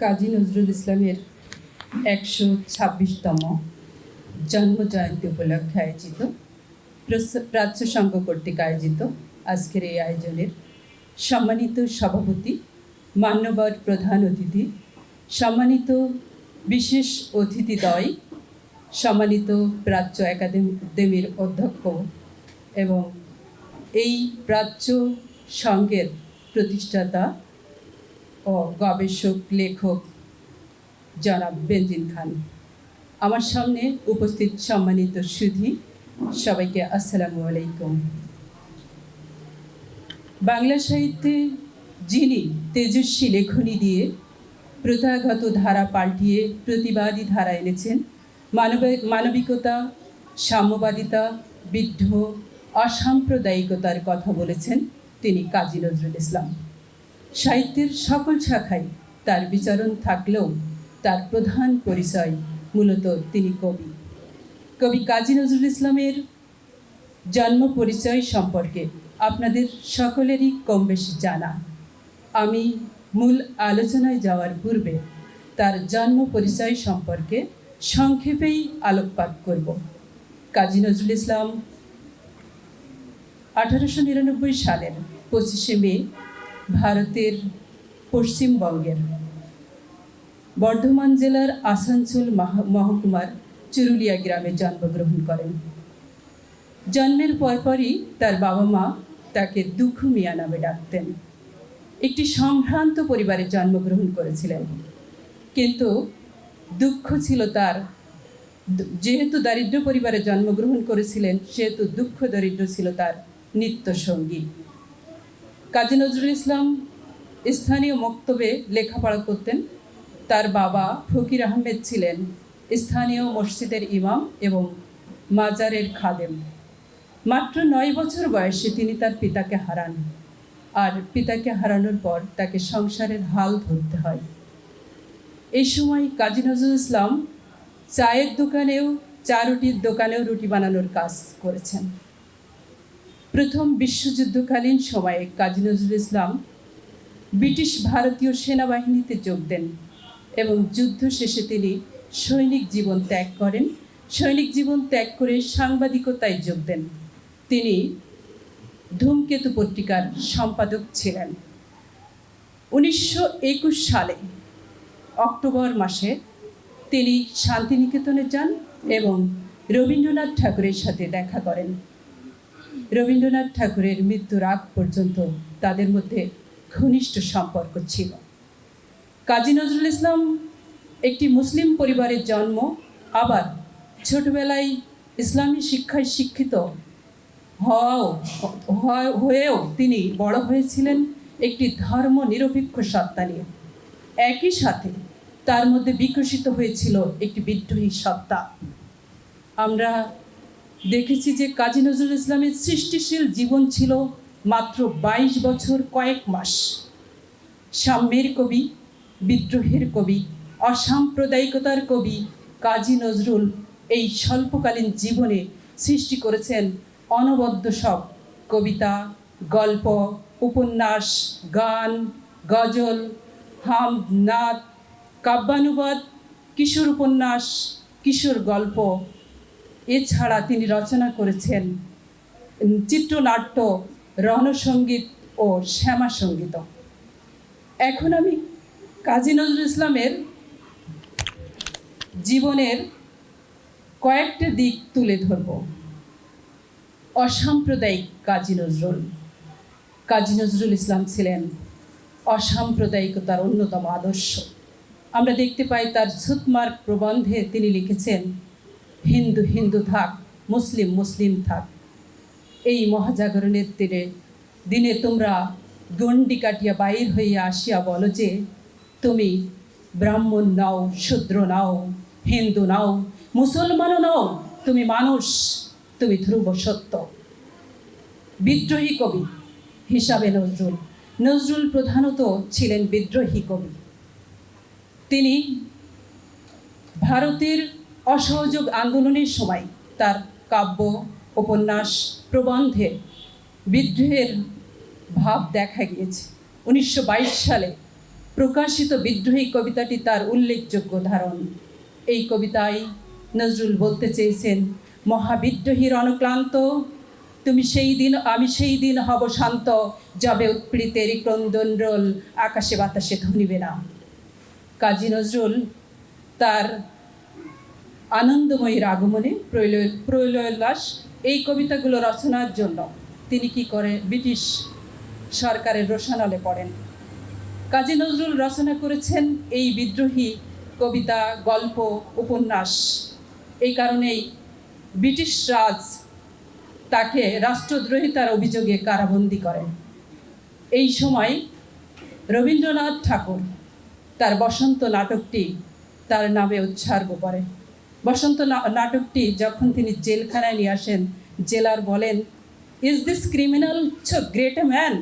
কাজী নজরুল ইসলামের একশো ছাব্বিশতম জন্ম জয়ন্তী উপলক্ষে আয়োজিত প্রাচ্য সংঘ কর্তৃক আয়োজিত আজকের এই আয়োজনের সম্মানিত সভাপতি, মান্যবর প্রধান অতিথি, সম্মানিত বিশেষ অতিথিদ্বয়, সম্মানিত প্রাচ্য একাডেমির অধ্যক্ষ এবং এই প্রাচ্য সংঘের প্রতিষ্ঠাতা ও গবেষক, লেখক জনাব বেঞ্জিন খান। আমার সামনে উপস্থিত সম্মানিত সুধি, সবাইকে আসসালামু আলাইকুম। বাংলা সাহিত্যে যিনি তেজস্বী লেখনী দিয়ে প্রথাগত ধারা পাল্টিয়ে প্রতিবাদী ধারা এনেছেন, মানব- মানবিকতা, সাম্যবাদিতা, বিদ্রোহ, অসাম্প্রদায়িকতার কথা বলেছেন তিনি কাজী নজরুল ইসলাম। সাহিত্যের সকল শাখায় তার বিচরণ থাকলেও তার প্রধান পরিচয় মূলত তিনি কবি। কবি কাজী নজরুল ইসলামের জন্ম পরিচয় সম্পর্কে আপনাদের সকলেরই কম বেশি জানা। আমি মূল আলোচনায় যাওয়ার পূর্বে তার জন্ম পরিচয় সম্পর্কে সংক্ষেপেই আলোকপাত করব। কাজী নজরুল ইসলাম আঠারোশো নিরানব্বই সালের পঁচিশে মে ভারতের পশ্চিমবঙ্গের বর্ধমান জেলার আসানসোল মহকুমার চুরুলিয়া গ্রামে জন্মগ্রহণ করেন। জন্মের পরপরই তার বাবা মা তাকে দুঃখ মিয়া নামে ডাকতেন। একটি সম্ভ্রান্ত পরিবারে জন্মগ্রহণ করেছিলেন। কিন্তু দুঃখ ছিল তার। যেহেতু দারিদ্র পরিবারে জন্মগ্রহণ করেছিলেন, সেহেতু দুঃখ দরিদ্র ছিল তার নিত্য সঙ্গী কাজী নজরুল ইসলাম স্থানীয় মক্তবে লেখাপড়া করতেন। তার বাবা ফকির আহমেদ ছিলেন স্থানীয় মসজিদের ইমাম এবং মাজারের খাদেম। মাত্র নয় বছর বয়সে তিনি তার পিতাকে হারান আর পিতাকে হারানোর পর তাকে সংসারের হাল ধরতে হয়। এই সময় কাজী নজরুল ইসলাম চায়ের দোকানেও চা রুটির দোকানেও রুটি বানানোর কাজ করেছেন। প্রথম বিশ্বযুদ্ধকালীন সময়ে কাজী নজরুল ইসলাম ব্রিটিশ ভারতীয় সেনাবাহিনীতে যোগ দেন এবং যুদ্ধ শেষে তিনি সৈনিক জীবন ত্যাগ করেন। সৈনিক জীবন ত্যাগ করে সাংবাদিকতায় যোগ দেন। তিনি ধূমকেতু পত্রিকার সম্পাদক ছিলেন। উনিশশো একুশ সালে অক্টোবর মাসে তিনি শান্তিনিকেতনে যান এবং রবীন্দ্রনাথ ঠাকুরের সাথে দেখা করেন। রবীন্দ্রনাথ ঠাকুরের মৃত্যুর আগ পর্যন্ত তাদের মধ্যে ঘনিষ্ঠ সম্পর্ক ছিল। কাজী নজরুল ইসলাম একটি মুসলিম পরিবারের জন্ম, আবার ছোটবেলায় ইসলামী শিক্ষায় শিক্ষিত হওয়াও হওয়া- হয়েও তিনি বড় হয়েছিলেন একটি ধর্ম নিরপেক্ষ সত্তা নিয়ে। একই সাথে তার মধ্যে বিকশিত হয়েছিল একটি বিদ্রোহী সত্তা। আমরা দেখেছি যে কাজী নজরুল ইসলামের সৃষ্টিশীল জীবন ছিল মাত্র বাইশ বছর কয়েক মাস। সাম্যের কবি, বিদ্রোহের কবি, অসাম্প্রদায়িকতার কবি কাজী নজরুল এই স্বল্পকালীন জীবনে সৃষ্টি করেছেন অনবদ্য সব কবিতা, গল্প, উপন্যাস, গান, গজল, হাম, নাদ, কাব্যানুবাদ, কিশোর উপন্যাস, কিশোর গল্প এছাড়া তিনি রচনা করেছেন চিত্রনাট্য, রণসঙ্গীত ও শ্যামা সংগীত এখন আমি কাজী নজরুল ইসলামের জীবনের কয়েকটা দিক তুলে ধরব। অসাম্প্রদায়িক কাজী নজরুল। কাজী নজরুল ইসলাম ছিলেন অসাম্প্রদায়িকতার অন্যতম আদর্শ। আমরা দেখতে পাই তার সুতমার্ক প্রবন্ধে তিনি লিখেছেন হিন্দু হিন্দু থাক, মুসলিম মুসলিম থাক। এই মহাজাগরণের তীরে দিনে তোমরা গণ্ডি কাটিয়া বাইর হইয়া আসিয়া বলো যে, তুমি ব্রাহ্মণ নাও, শূদ্র নাও, হিন্দু নাও, মুসলমানও নাও, তুমি মানুষ, তুমি ধ্রুব সত্য। বিদ্রোহী কবি হিসাবে নজরুল। নজরুল প্রধানত ছিলেন বিদ্রোহী কবি। তিনি ভারতের অসহযোগ আন্দোলনের সময় তার কাব্য, উপন্যাস প্রবন্ধে বিদ্রোহের ভাব দেখা গিয়েছে। উনিশশো বাইশ সালে প্রকাশিত বিদ্রোহী কবিতাটি তার উল্লেখযোগ্য ধারণ। এই কবিতায় নজরুল বলতে চেয়েছেন মহাবিদ্রোহীর অনুক্লান্ত তুমি সেই দিন, আমি সেই দিন হব শান্ত, যবে উৎপীড়িতের ক্রন্দন রোল, আকাশে বাতাসে ধনিবে না। কাজী নজরুল তার আনন্দময়ীর আগমনে প্রলয় প্রলয়োল্লাস এই কবিতাগুলো রচনার জন্য তিনি কি করে ব্রিটিশ সরকারের রোশানলে পড়েন। কাজী নজরুল রচনা করেছেন এই বিদ্রোহী কবিতা, গল্প, উপন্যাস। এই কারণেই ব্রিটিশ রাজ তাকে রাষ্ট্রদ্রোহিতার অভিযোগে কারাবন্দী করেন এই সময় রবীন্দ্রনাথ ঠাকুর তার বসন্ত নাটকটি তার নামে উৎসর্গ করে। বসন্ত নাটকটি যখন তিনি জেলখানায় নিয়ে আসেন, জেলার বলেন ইজ দিস ক্রিমিনাল ছো গ্রেট ম্যান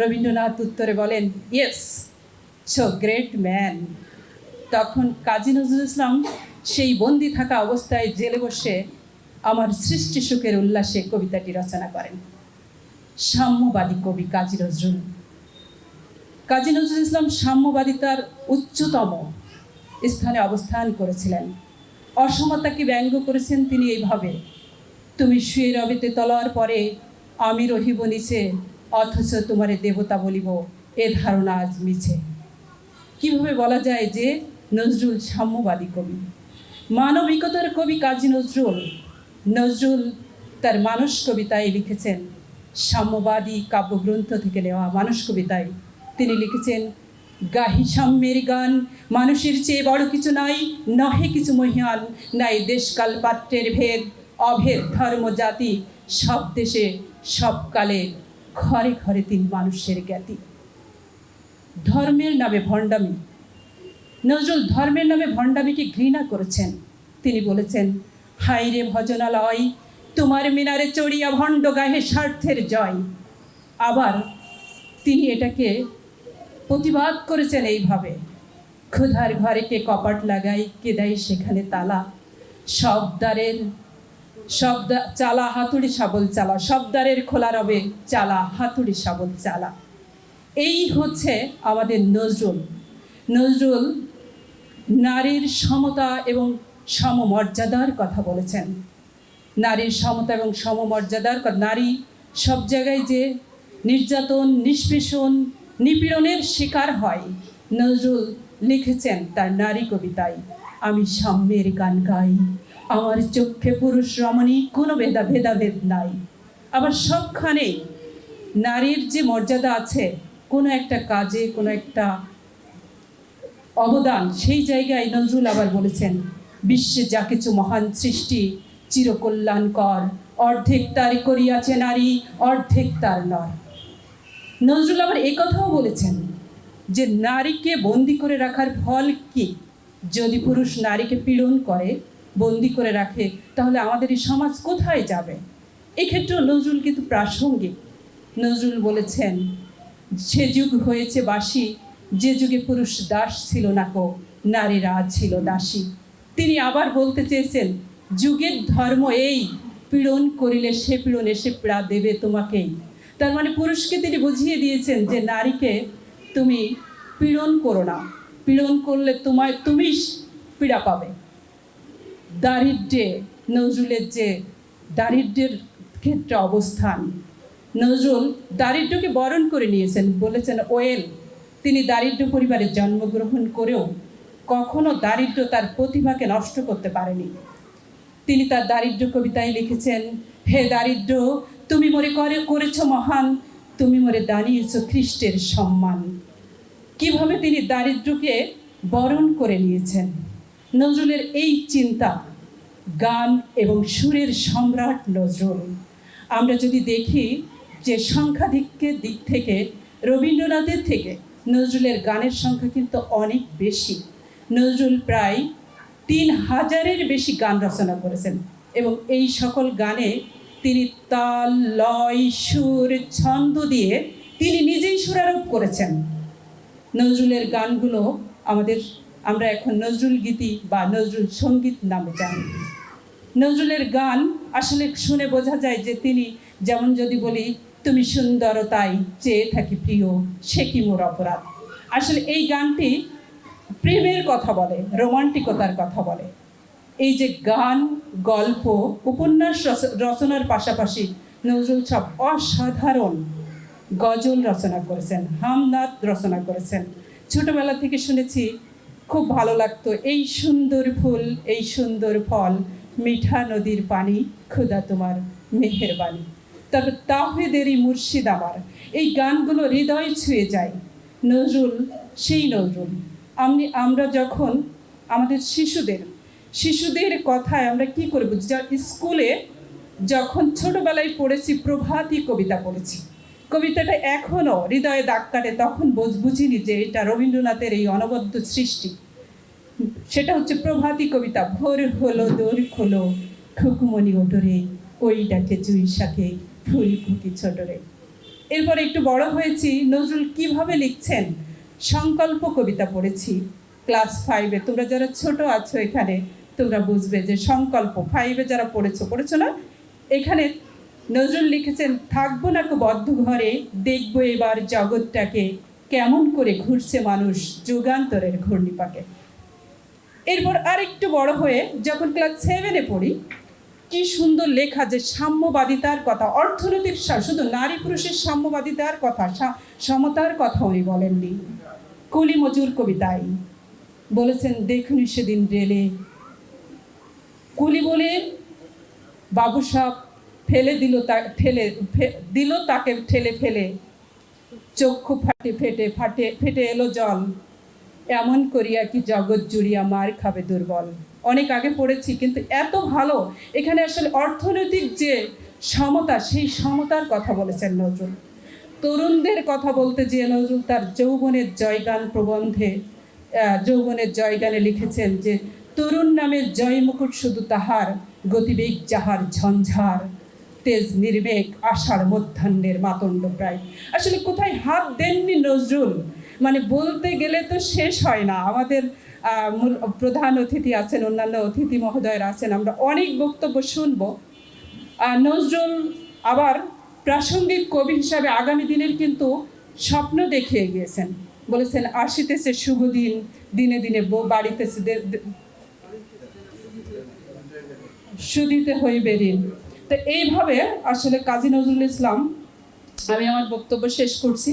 রবীন্দ্রনাথ উত্তরে বলেন ইয়েস ছো গ্রেট ম্যান তখন কাজী নজরুল ইসলাম সেই বন্দি থাকা অবস্থায় জেলে বসে আমার সৃষ্টি সুখের উল্লাসে কবিতাটি রচনা করেন। সাম্যবাদী কবি কাজী নজরুল। কাজী নজরুল ইসলাম সাম্যবাদিতার উচ্চতম স্থানে অবস্থান করেছিলেন। অসমতাকে ব্যঙ্গ করেছেন তিনি এইভাবে, তুমি শুয়ে রবিতে তলার পরে, আমি রহিব নিচে, অথচ তোমারে দেবতা বলিব, এ ধারণা আজ মিছে। কীভাবে বলা যায় যে, নজরুল সাম্যবাদী কবি? মানবিকতার কবি কাজী নজরুল। নজরুল তার মানস কবিতায় লিখেছেন, সাম্যবাদী কাব্যগ্রন্থ থেকে নেওয়া মানস কবিতায় তিনি লিখেছেন গাহি সাম্যের গান। মানুষের চেয়ে বড় কিছু নাই, নহে কিছু মহিয়ান। নাই দেশকাল পাত্রের ভেদ, অভেদ ধর্ম জাতি। সব দেশে, সব কালে ঘরে ঘরে তিন মানুষের জ্ঞাতি। ধর্মের নামে ভণ্ডামি। নজরুল ধর্মের নামে ভণ্ডামিকে ঘৃণা করেছেন। তিনি বলেছেন হাইরে ভজনালয়, তোমার মিনারে চড়িয়া ভণ্ড গাহে স্বার্থের জয়। আবার তিনি এটাকে প্রতিবাদ করেছেন এইভাবে। ক্ষুধার ঘরে কে কপাট লাগাই কে দেয় সেখানে তালা। সব দ্বারের, সব চালা হাতুড়ি শাবল চালা। সব দ্বারের খোলা রবে চালা হাতুড়ি শাবল চালা। এই হচ্ছে আমাদের নজরুল। নজরুল নারীর সমতা এবং সমমর্যাদার কথা বলেছেন। নারীর সমতা এবং সমমর্যাদার নারী সব জায়গায় যে নির্যাতন, নিষ্পেষণ নিপীড়নের শিকার হয়। নজরুল লিখেছেন তার নারী কবিতায়, আমি সাম্যের গান গাই। আমার চক্ষে পুরুষ রমণী, কোনো ভেদা ভেদাভেদ নাই। আবার সবখানে নারীর যে মর্যাদা আছে, কোনো একটা কাজে, কোনো একটা অবদান, সেই জায়গায় নজরুল আবার বলেছেন, বিশ্বে যা কিছু মহান সৃষ্টি চিরকল্যাণকর। অর্ধেক তার করিয়াছে নারী, অর্ধেক তার নর। নজরুল আবার এই কথাও বলেছেন যে নারীকে বন্দি করে রাখার ফল কি? যদি পুরুষ নারীকে পীড়ন করে, বন্দি করে রাখে, তাহলে আমাদের এই সমাজ কোথায় যাবে? এক্ষেত্রেও নজরুল কিন্তু প্রাসঙ্গিক। নজরুল বলেছেন, সে যুগ হয়েছে বাসি, যে যুগে পুরুষ দাস ছিল না কো, নারীরা ছিল দাসী। তিনি আবার বলতে চেয়েছেন, যুগের ধর্ম এই, পীড়ন করিলে সে পীড়ন এসে পীড়া দেবে তোমাকেই। তার মানে পুরুষকে তিনি বুঝিয়ে দিয়েছেন যে নারীকে তুমি পীড়ন করো না। পীড়ন করলে তোমায় তুমি পীড়া পাবে। দারিদ্র্যে, নজরুলের যে দারিদ্র্যের ক্ষেত্রে অবস্থান, নজরুল দারিদ্র্যকে বরণ করে নিয়েছেন। বলেছেন, ওয়েল, তিনি দারিদ্র পরিবারে জন্মগ্রহণ করেও কখনো দারিদ্র্য তার প্রতিভাকে নষ্ট করতে পারেনি। তিনি তার দারিদ্র্য কবিতায় লিখেছেন, হে দারিদ্র্য তুমি মরে করে, করেছ মহান। তুমি মরে দাঁড়িয়েছ খ্রিস্টের সম্মান। কীভাবে তিনি দারিদ্র্যকে বরণ করে নিয়েছেন? নজরুলের এই চিন্তা, গান এবং সুরের সম্রাট নজরুল। আমরা যদি দেখি যে সংখ্যাধিক্যের দিক থেকে, রবীন্দ্রনাথের থেকে, নজরুলের গানের সংখ্যা কিন্তু অনেক বেশি। নজরুল প্রায় তিন হাজারের বেশি গান রচনা করেছেন এবং এই সকল গানে তিনি তাল, লয়, সুর, ছন্দ দিয়ে তিনি নিজেই সুরারোপ করেছেন। নজরুলের গানগুলো আমাদের, আমরা এখন নজরুল গীতি বা নজরুল সংগীত নামে জানি। নজরুলের গান আসলে শুনে বোঝা যায় যে তিনি যেমন যদি বলি, তুমি সুন্দরতাই চেয়ে থাকি প্রিয়, সে কি মোর অপরাধ? আসলে এই গানটি প্রেমের কথা বলে, রোমান্টিকতার কথা বলে। এই যে গান, গল্প, উপন্যাস রচ- রচনার পাশাপাশি নজরুল সব অসাধারণ গজল রচনা করেছেন, হামনাথ রচনা করেছেন। ছোটবেলা থেকে শুনেছি, খুব ভালো লাগতো, এই সুন্দর ফুল, এই সুন্দর ফল, মিঠা নদীর পানি ক্ষুদা তোমার মেহের বাণী তবে তাহিদেরই মুর্শিদ আমার, এই গানগুলো হৃদয় ছুঁয়ে যায়। নজরুল, সেই নজরুল। আমি, আমরা যখন আমাদের শিশুদের শিশুদের কথায় আমরা কি করব যা স্কুলে যখন ছোটবেলায় পড়েছি, প্রভাতী কবিতা পড়েছি। কবিতাটা এখনও হৃদয়ে দাগ কাটে, তখন বোঝ- বুঝিনি যে এটা রবীন্দ্রনাথের এই অনবদ্য সৃষ্টি। সেটা হচ্ছে প্রভাতী কবিতা, ভোর হলো, দোর খোলো, খুকুমণি ওটরে ওই ডাকে জুই শাকে, ফুল ফুকি ছোটরে। এরপরে একটু বড় হয়েছি, নজরুল কীভাবে লিখছেন? সংকল্প কবিতা পড়েছি, ক্লাস ফাইভে। তোমরা যারা ছোট আছো এখানে তোমরা বুঝবে যে সংকল্প ফাইভে যারা পড়েছো পড়েছো না? এখানে নজরুল লিখেছেন, থাকব না কো বদ্ধ ঘরে দেখব এবার জগৎটাকে কেমন করে ঘুরছে মানুষ যুগান্তরের ঘূর্ণিপাকে। এরপর আরেকটু বড় হয়ে যখন ক্লাস সেভেনে পড়ি, কি সুন্দর লেখা যে সাম্যবাদিতার কথা, অর্থনৈতিক শুধু নারী পুরুষের সাম্যবাদিতার কথা সমতার কথা উনি বলেননি। কলি মজুর কবিতায় বলেছেন, দেখুনি সেদিন রেলে কুলি বলে বাবু সাহেব ফেলে দিল তা ঠেলে দিল তাকে ঠেলে ফেলে। চক্ষু ফাটে ফেটে ফাটে, ফেটে এলো জল। এমন করিয়া কি জগৎ জুড়িয়া মার খাবে দুর্বল। অনেক আগে পড়েছি, কিন্তু এত ভালো। এখানে আসলে অর্থনৈতিক যে সমতা, সেই সমতার কথা বলেছেন নজরুল। তরুণদের কথা বলতে যে নজরুল তার যৌবনের জয়গান প্রবন্ধে যৌবনের জয়গানে লিখেছেন যে তরুণ নামের জয় মুকুট শুধু তাহার, গতিবেগ যাহার ঝঞ্ঝার। তেজ নির্বেগ আষাঢ় মধ্যাহ্নের মাতণ্ড প্রায়। আসলে কোথায় হাত দেননি নজরুল? মানে বলতে গেলে তো শেষ হয় না। আমাদের প্রধান অতিথি আছেন, অন্যান্য অতিথি মহোদয়রা আছেন, আমরা অনেক বক্তব্য শুনব। নজরুল আবার প্রাসঙ্গিক কবি হিসাবে আগামী দিনের কিন্তু স্বপ্ন দেখিয়ে গিয়েছেন। বলেছেন, আসিতেছে শুভ দিন, দিনে দিনে বাড়িতেছে সুদিতে হইবে ঋণ তো এইভাবে আসলে কাজী নজরুল ইসলাম, আমি আমার বক্তব্য শেষ করছি।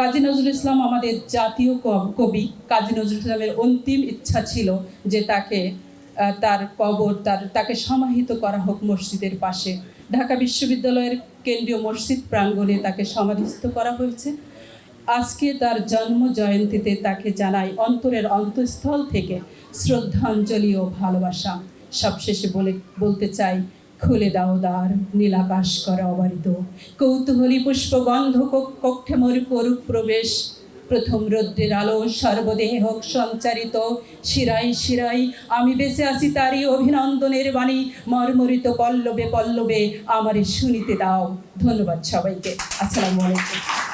কাজী নজরুল ইসলাম আমাদের জাতীয় কবি। কাজী নজরুল ইসলামের অন্তিম ইচ্ছা ছিল যে তাকে তার কবর, তার, তাকে সমাহিত করা হোক মসজিদের পাশে। ঢাকা বিশ্ববিদ্যালয়ের কেন্দ্রীয় মসজিদ প্রাঙ্গণে তাকে সমাধিস্থ করা হয়েছে। আজকে তার জন্ম জয়ন্তীতে তাকে জানাই অন্তরের অন্তঃস্থল থেকে শ্রদ্ধাঞ্জলি ও ভালোবাসা। সবশেষে বলে, বলতে চাই, খুলে দাও দ্বার, নীলাকাশ করা অবারিত। কৌতূহলী পুষ্পগন্ধ কক্ষে মরু করুক প্রবেশ। প্রথম রৌদ্রের আলো সর্বদেহে হোক সঞ্চারিত। শিরাই শিরাই আমি বেঁচে আছি তারই অভিনন্দনের বাণী। মর্মরিত পল্লবে পল্লবে আমারে শুনিতে দাও। ধন্যবাদ সবাইকে। আসসালামু আলাইকুম।